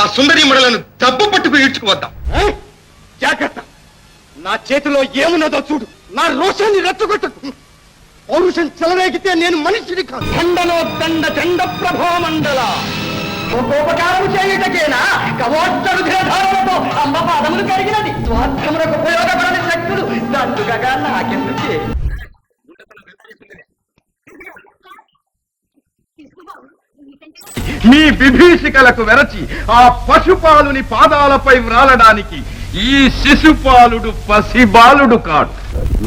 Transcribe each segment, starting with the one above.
ఆ సుందరి మడలను దెబ్బ పట్టుకు ఈడ్చుకువద్దాం. జాగ్రత్త. నా చేతిలో ఏమున్నదో చూడు. నా రోషాన్ని రెచ్చగొట్టకు. పౌరుషం చెలరేగితే నేను మనిషిని కాదు. దండలో దండ చండ ప్రభో మండల. ఉపకారం చేయుటకేనా? కవోత్తరు ధారణతో అమ్మ పాదములు కరిగినది. స్వార్థములకు ఉపయోగపడని శక్తులు దండుగగా నాకెందుకే? మీ విభీషికలకు వెరచి ఆ పశుపాలుని పాదాలపై వ్రాలడానికి ఈ శిశుపాలుడు పసిబాలుడు కాడు.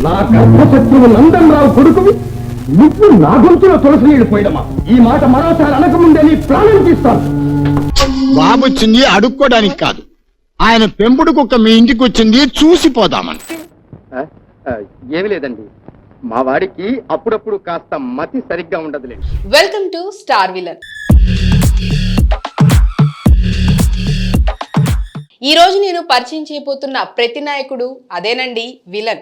నా గర్భశత్రువు నందనరావు కొడుకువి నువ్వు నా గొంతులో తులసి నీళ్ళు పోయడమా? ఈ మాట మరోసారి అనకముందే నీ ప్రాణం తీస్తాను. బాబొచ్చింది అడుక్కోడానికి కాదు. ఆయన పెంపుడు కుక్క మీ ఇంటికి వచ్చింది చూసిపోదామని ఏమి లేదండి. మా వాడికి అప్పుడప్పుడు కాస్త మతి సరిగ్గా ఉండదులే. వెల్కమ్ టు స్టార్ విలన్ ఈ రోజు నేను పరిచయం చేయబోతున్న ప్రతి నాయకుడు అదేనండి విలన్.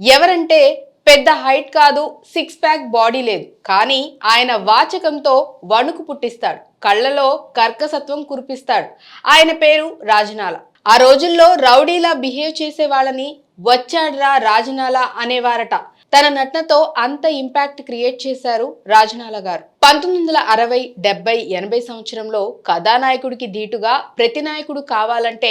ఎవరంటే పెద్ద హైట్ కాదు సిక్స్ ప్యాక్ బాడీ లేదు. కానీ ఆయన వాచకంతో వణుకు పుట్టిస్తాడు. కళ్ళలో కర్కసత్వం కురిపిస్తాడు. ఆయన పేరు రాజనాల. ఆ రోజుల్లో రౌడీలా బిహేవ్ చేసే వాళ్ళని వచ్చాడ్రా రాజనాల అనేవారట. తన నటనతో అంత ఇంపాక్ట్ క్రియేట్ చేశారు రాజనాల గారు. పంతొమ్మిది వందల అరవై డెబ్బై ఎనభై సంవత్సరంలో కథానాయకుడికి ధీటుగా ప్రతి నాయకుడు కావాలంటే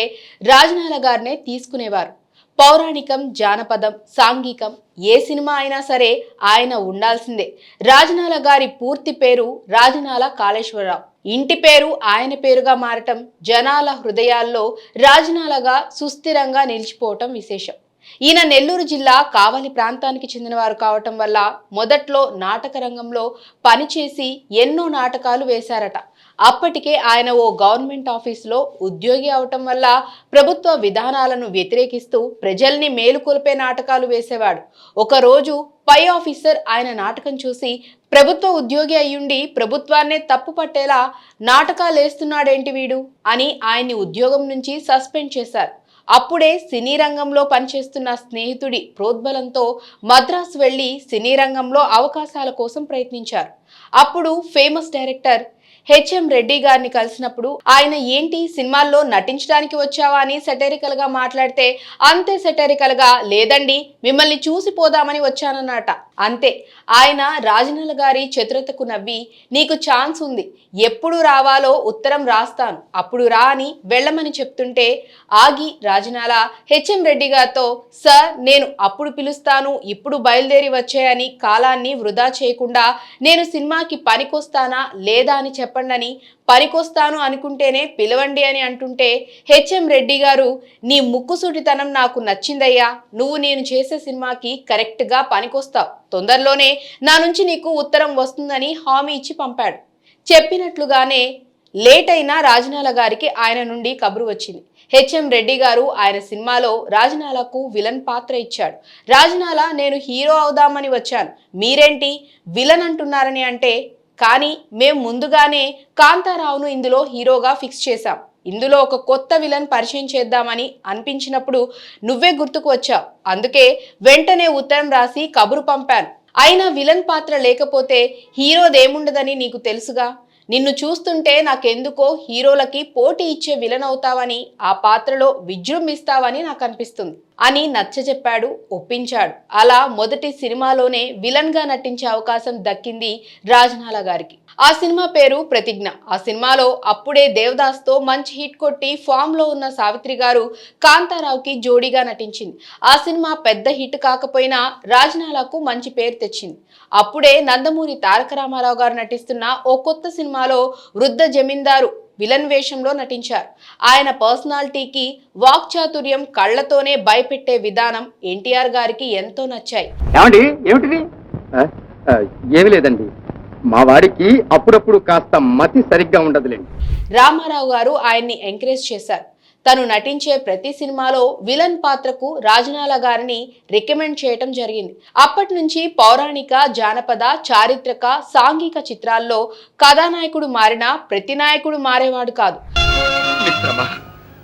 రాజనాల గారినే తీసుకునేవారు. పౌరాణికం జానపదం సాంఘికం ఏ సినిమా అయినా సరే ఆయన ఉండాల్సిందే. రాజనాల గారి పూర్తి పేరు రాజనాల కాళేశ్వరరావు. ఇంటి పేరు ఆయన పేరుగా మారటం జనాల హృదయాల్లో రాజనాలగా సుస్థిరంగా నిలిచిపోవటం విశేషం. ఈయన నెల్లూరు జిల్లా కావలి ప్రాంతానికి చెందినవారు కావటం వల్ల మొదట్లో నాటక రంగంలో పనిచేసి ఎన్నో నాటకాలు వేశారట. అప్పటికే ఆయన ఓ గవర్నమెంట్ ఆఫీసులో ఉద్యోగి అవటం వల్ల ప్రభుత్వ విధానాలను వ్యతిరేకిస్తూ ప్రజల్ని మేలుకొల్పే నాటకాలు వేసేవాడు. ఒకరోజు పై ఆఫీసర్ ఆయన నాటకం చూసి ప్రభుత్వ ఉద్యోగి అయ్యుండి ప్రభుత్వాన్నే తప్పు పట్టేలా నాటకాలు వేస్తున్నాడేంటి వీడు? అని ఆయన్ని ఉద్యోగం నుంచి సస్పెండ్ చేశారు. అప్పుడే సినీ రంగంలో పనిచేస్తున్న స్నేహితుడి ప్రోద్బలంతో మద్రాసు వెళ్ళి సినీ రంగంలో అవకాశాల కోసం ప్రయత్నించారు. అప్పుడు ఫేమస్ డైరెక్టర్ హెచ్ఎం రెడ్డి గారిని కలిసినప్పుడు ఆయన ఏంటి సినిమాల్లో నటించడానికి వచ్చావా అని సెటరికల్గా మాట్లాడితే అంతే సెటరికల్గా లేదండి మిమ్మల్ని చూసిపోదామని వచ్చానన్నట. అంతే. ఆయన రాజనల గారి చతురతకు నవ్వి నీకు ఛాన్స్ ఉంది ఎప్పుడు రావాలో ఉత్తరం రాస్తాను అప్పుడు రా అని వెళ్ళమని చెప్తుంటే ఆగి రాజనాల హెచ్ఎం రెడ్డి గారితో సార్ నేను అప్పుడు పిలుస్తాను ఇప్పుడు బయలుదేరి వచ్చాయని కాలాన్ని వృధా చేయకుండా నేను సినిమాకి పనికొస్తానా లేదా అని చెప్పండి అని పనికొస్తాను అనుకుంటేనే పిలవండి అని అంటుంటే హెచ్ఎం రెడ్డి గారు నీ ముక్కుసూటితనం నాకు నచ్చిందయ్యా. నువ్వు నేను చేసే సినిమాకి కరెక్ట్గా పనికొస్తావు తొందరలోనే నా నుంచి నీకు ఉత్తరం వస్తుందని హామీ ఇచ్చి పంపాడు. చెప్పినట్లుగానే లేట్ అయినా రాజనాల గారికి ఆయన నుండి కబురు వచ్చింది. హెచ్ఎం రెడ్డి గారు ఆయన సినిమాలో రాజనాలకు విలన్ పాత్ర ఇచ్చాడు. రాజనాల నేను హీరో అవుదామని వచ్చాను. మీరేంటి? విలన్ అంటున్నారని అంటే కానీ మేము ముందుగానే కాంతారావును ఇందులో హీరోగా ఫిక్స్ చేశాం. ఇందులో ఒక కొత్త విలన్ పరిచయం చేద్దామని అనిపించినప్పుడు నువ్వే గుర్తుకు వచ్చావు. అందుకే వెంటనే ఉత్తరం రాసి కబురు పంపాను. అయినా విలన్ పాత్ర లేకపోతే హీరోదేముండదని నీకు తెలుసుగా? నిన్ను చూస్తుంటే నాకెందుకో హీరోలకి పోటీ ఇచ్చే విలన్ అవుతావని ఆ పాత్రలో విజృంభిస్తావని నాకు అనిపిస్తుంది అని నచ్చజెప్పాడు ఒప్పించాడు. అలా మొదటి సినిమాలోనే విలన్గా నటించే అవకాశం దక్కింది రాజనాల గారికి. ఆ సినిమా పేరు ప్రతిజ్ఞ. ఆ సినిమాలో అప్పుడే దేవదాస్తో మంచి హిట్ కొట్టి ఫామ్లో ఉన్న సావిత్రి గారు కాంతారావుకి జోడీగా నటించింది. ఆ సినిమా పెద్ద హిట్ కాకపోయినా రాజనాలకు మంచి పేరు తెచ్చింది. అప్పుడే నందమూరి తారక రామారావు గారు నటిస్తున్న ఓ కొత్త సినిమాలో వృద్ధ జమీందారు విలన్ వేషంలో నటించారు. ఆయన పర్సనాలిటీకి వాక్చాతుర్యం కళ్ళతోనే భయపెట్టే విధానం ఎన్టీఆర్ గారికి ఎంతో నచ్చాయి. ఏమండి? ఏమిటిది? ఏమి లేదండి. మా వాడికి అప్పుడప్పుడు కాస్త మతి సరిగ్గా ఉండదులేండి. రామారావు గారు ఆయన్ని ఎంకరేజ్ చేశారు. తను నటించే ప్రతి సినిమాలో విలన్ పాత్రకు రాజనాల గారిని రికమెండ్ చేయటం జరిగింది. అప్పటి నుంచి పౌరాణిక జానపద చారిత్రక సాంఘిక చిత్రాల్లో కథానాయకుడు మారినా ప్రతి నాయకుడు మారేవాడు కాదు. మిత్రమా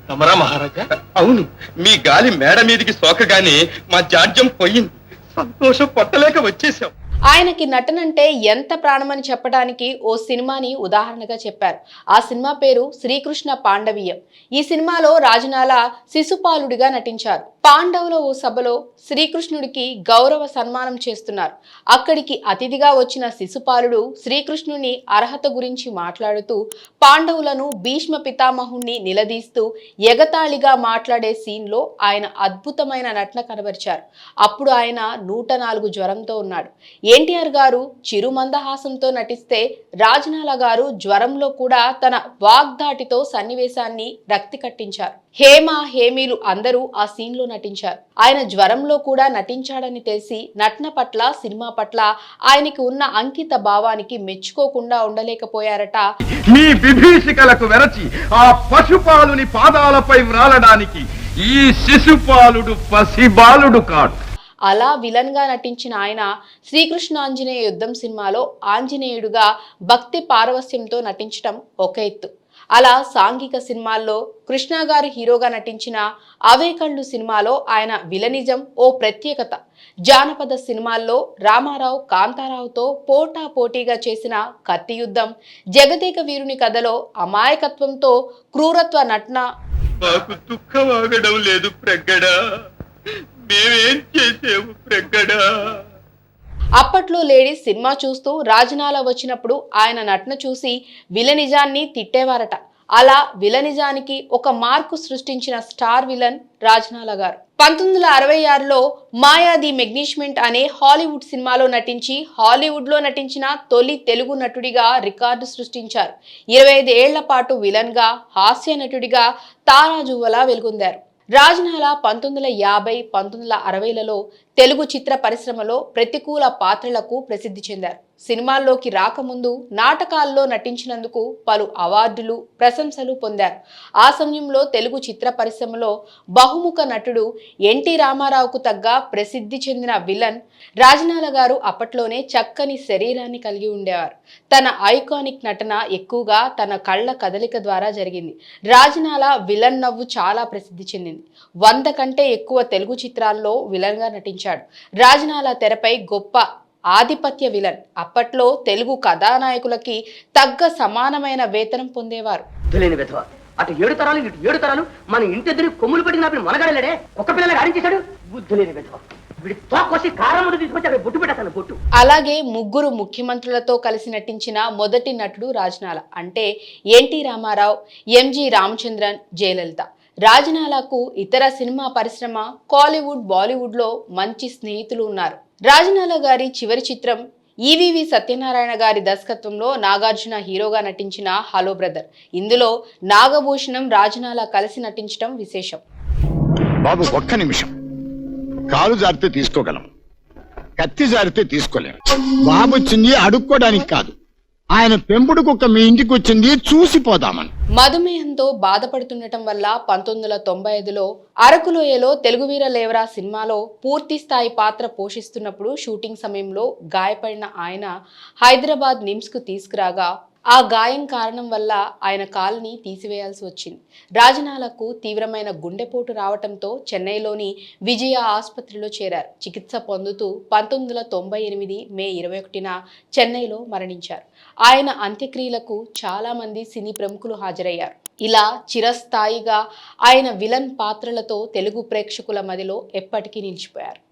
తమరా మహారాజా? అవును. మీ గాలి మేడ మీదికి సోకగానే మా జాడ్యం పోయింది. సంతోషం పట్టలేక వచ్చేసాం ఆయనకి నటనంటే ఎంత ప్రాణమని చెప్పడానికి ఓ సినిమాని ఉదాహరణగా చెప్పారు. ఆ సినిమా పేరు శ్రీకృష్ణ పాండవీయం. ఈ సినిమాలో రాజనాల శిశుపాలుడిగా నటించారు. పాండవుల ఓ సభలో శ్రీకృష్ణుడికి గౌరవ సన్మానం చేస్తున్నారు. అక్కడికి అతిథిగా వచ్చిన శిశుపాలుడు శ్రీకృష్ణుని అర్హత గురించి మాట్లాడుతూ పాండవులను భీష్మ పితామహుణ్ణి నిలదీస్తూ ఎగతాళిగా మాట్లాడే సీన్లో ఆయన అద్భుతమైన నటన కనబరిచారు. అప్పుడు ఆయన నూట నాలుగు జ్వరంతో ఉన్నాడు. ఎన్టీఆర్ గారు చిరుమందహాసంతో నటిస్తే రాజనాల గారు జ్వరంలో కూడా తన వాగ్దాటితో సన్నివేశాన్ని రక్తి కట్టించారు. హేమ హేమీలు అందరూ ఆ సీన్లో నటించారు. ఆయన జ్వరంలో కూడా నటించాడని తెలిసి నటన పట్ల సినిమా పట్ల ఆయనకి ఉన్న అంకిత భావానికి మెచ్చుకోకుండా ఉండలేకపోయారట. మీ విభీషికలకు వెరచి ఆ పశుపాలుని పాదాలపై వ్రాలడానికి ఈ శిశుపాలుడు పసిబాలుడు కాడు. అలా విలన్గా నటించిన ఆయన శ్రీకృష్ణ ఆంజనేయ యుద్ధం సినిమాలో ఆంజనేయుడుగా భక్తి పారవస్యంతో నటించడం ఒక ఎత్తు. అలా సాంఘిక సినిమాల్లో కృష్ణ గారు హీరోగా నటించిన అవే కళ్ళు సినిమాలో ఆయన విలనిజం ఓ ప్రత్యేకత. జానపద సినిమాల్లో రామారావు కాంతారావుతో పోటా పోటీగా చేసిన కత్తి యుద్ధం జగదేక వీరుని కథలో అమాయకత్వంతో క్రూరత్వ నటన. మాకు దుఃఖం ఆగడం లేదు ప్రగ్గడా మేమేం చేసేవు ప్రగ్గడా అప్పట్లో లేడీస్ సినిమా చూస్తూ రాజనాల వచ్చినప్పుడు ఆయన నటన చూసి విలనిజాన్ని తిట్టేవారట. అలా విలనిజానికి ఒక మార్కు సృష్టించిన స్టార్ విలన్ రాజనాల గారు. పంతొమ్మిది వందల అరవై ఆరులో మాయా ది మెగ్నిష్మెంట్ అనే హాలీవుడ్ సినిమాలో నటించి హాలీవుడ్లో నటించిన తొలి తెలుగు నటుడిగా రికార్డు సృష్టించారు. ఇరవై ఐదు ఏళ్ళ పాటు విలన్గా హాస్య నటుడిగా తారాజువలా వెలుగొందారు. రాజనాల పంతొమ్మిది వందల యాభై పంతొమ్మిది వందల అరవైలలో తెలుగు చిత్ర పరిశ్రమలో ప్రతికూల పాత్రలకు ప్రసిద్ధి చెందారు. సినిమాల్లోకి రాకముందు నాటకాల్లో నటించినందుకు పలు అవార్డులు ప్రశంసలు పొందారు. ఆ సమయంలో తెలుగు చిత్ర పరిశ్రమలో బహుముఖ నటుడు ఎన్టీ రామారావుకు తగ్గ ప్రసిద్ధి చెందిన విలన్ రాజనాల గారు అప్పట్లోనే చక్కని శరీరాన్ని కలిగి ఉండేవారు. తన ఐకానిక్ నటన ఎక్కువగా తన కళ్ళ కదలిక ద్వారా జరిగింది. రాజనాల విలన్ నవ్వు చాలా ప్రసిద్ధి చెందింది. వంద కంటే ఎక్కువ తెలుగు చిత్రాల్లో విలన్గా నటించాడు రాజనాల తెరపై గొప్ప ఆధిపత్య విలన్. అప్పట్లో తెలుగు కథానాయకులకి తగ్గ సమానమైన వేతనం పొందేవారు. అటు ఏడు తరాలు ఇటు ఏడు తరాలు మన ఇంటి కొమ్ములు పట్టిన నాపిన మనగాడలేడే ఒక్క పిల్లలు ఆడించేశాడు. బుద్ధి లేని విధవ అలాగే ముగ్గురు ముఖ్యమంత్రులతో కలిసి నటించిన మొదటి నటుడు రాజనాల. అంటే ఎన్టీ రామారావు ఎంజి రామచంద్రన్ జయలలిత. రాజనాలకు ఇతర సినిమా పరిశ్రమ కాలీవుడ్ బాలీవుడ్లో మంచి స్నేహితులు ఉన్నారు. రాజనాల గారి చివరి చిత్రం ఈవివి సత్యనారాయణ గారి దర్శకత్వంలో నాగార్జున హీరోగా నటించిన హలో బ్రదర్. ఇందులో నాగభూషణం రాజనాల కలిసి నటించడం విశేషం. బాబు ఒక్క నిమిషం. కాలు జారితే తీసుకోగలం. కత్తి జారితే తీసుకోలేము బాబు వచ్చింది అడుక్కోడానికి కాదు. ఆయన పెంపుడు కుక్క మీ ఇంటికి వచ్చింది చూసిపోదామని. మధుమేహంతో బాధపడుతుండటం వల్ల పంతొమ్మిది వందల తొంభై ఐదులో అరకులోయలో తెలుగు వీర లేవరా సినిమాలో పూర్తి స్థాయి పాత్ర పోషిస్తున్నప్పుడు షూటింగ్ సమయంలో గాయపడిన ఆయన హైదరాబాద్ నిమ్స్కు తీసుకురాగా ఆ గాయం కారణం వల్ల ఆయన కాల్ని తీసివేయాల్సి వచ్చింది. రాజనాలకు తీవ్రమైన గుండెపోటు రావటంతో చెన్నైలోని విజయ ఆసుపత్రిలో చేరారు. చికిత్స పొందుతూ పంతొమ్మిది వందల తొంభై ఎనిమిది మే ఇరవై ఒకటిన చెన్నైలో మరణించారు. ఆయన అంత్యక్రియలకు చాలామంది సినీ ప్రముఖులు హాజరయ్యారు. ఇలా చిరస్థాయిగా ఆయన విలన్ పాత్రలతో తెలుగు ప్రేక్షకుల మదిలో ఎప్పటికీ నిలిచిపోయారు.